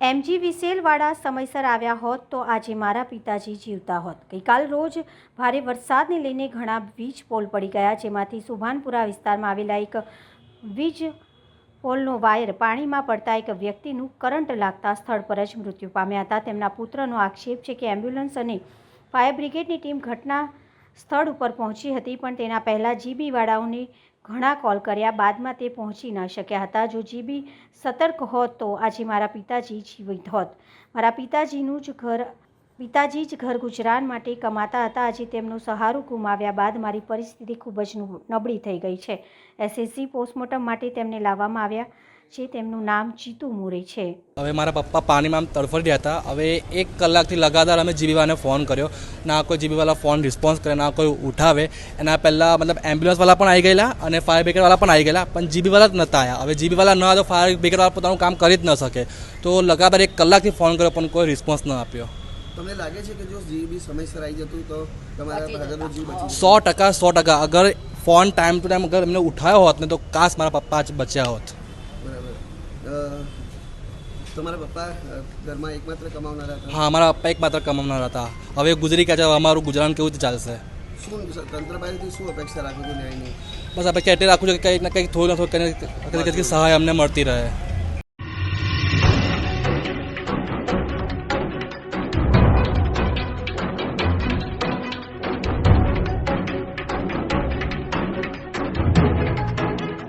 MG વિસેલવાળા સમયસર આવ્યા હોત તો આજે મારા પિતાજી જીવતા હોત. ગઈકાલ રોજ ભારે વરસાદને લઈને ઘણા વીજ પોલ પડી ગયા, જેમાંથી સુભાનપુરા વિસ્તારમાં આવેલા એક વીજ પોલનો વાયર પાણીમાં પડતા એક વ્યક્તિનું કરંટ લાગતા સ્થળ પર જ મૃત્યુ પામ્યા હતા. તેમના પુત્રનો આક્ષેપ છે કે એમ્બ્યુલન્સ અને ફાયર બ્રિગેડની ટીમ ઘટના સ્થળ ઉપર પહોંચી હતી, પણ તેના પહેલાં જીબીવાળાઓને ઘણા કોલ કર્યા, બાદમાં તે પહોંચી ન શક્યા હતા. જો જીબી સતર્ક હોત તો આજે મારા પિતાજી જીવિત હોત. મારા પિતાજીનું જ ઘર, પિતાજી જ ઘર ગુજરાન માટે કમાતા હતા. આજે તેમનું સહારું ગુમાવ્યા બાદ મારી પરિસ્થિતિ ખૂબ જ નબળી થઈ ગઈ છે. એસએસસી પોસ્ટમોર્ટમ માટે તેમને લાવવામાં આવ્યા છે તેમનું નામ જીતુ મોરે છે. હવે મારા પપ્પા પાણીમાં આમ તડફડી રહ્યા હતા. હવે એક કલાકથી લગાતાર અમે જીબીવાને ફોન કર્યો. ના કોઈ જીબીવાલા ફોન રિસ્પોન્સ કરે ના કોઈ ઉઠાવે. એના પહેલાં મતલબ એમ્બ્યુલન્સવાળા પણ આવી ગયેલા અને ફાયર બ્રિગેડવાળા પણ આવી ગયેલા પણ જીબીવાલા જ નહોતા આવ્યા હવે જીબીવાલા ન આવ્યા તો ફાયર બ્રિગેડવાળા પોતાનું કામ કરી જ ન શકે. તો લગાતાર એક કલાકથી ફોન કર્યો પણ કોઈ રિસ્પોન્સ ન આપ્યો. તમને લાગે છે કે જો જીબી સમયસર આવી જતું તો તમારા જીવ સો ટકા સો ટકા. અગર ફોન ટાઈમ ટુ ટાઈમ અગર એમને ઉઠાવ્યો હોત ને તો કાશ મારા પપ્પા જ બચ્યા હોત. તમારા પપ્પા ઘરમાં એકમાત્ર કમાવનારા હતા? હા અમારા પપ્પા એક માત્ર કમાવનાર હતા. હવે ગુજરી ગયા છે અમારું ગુજરાન કેવું રીતે ચાલશે? શું તંત્ર પાસેથી શું અપેક્ષા રાખો છો ન્યાયની? બસ આપણે એટલે રાખવું છું કે કંઈક ને કંઈક થોડું ને થોડું કંઈક સહાય અમને મળતી રહે.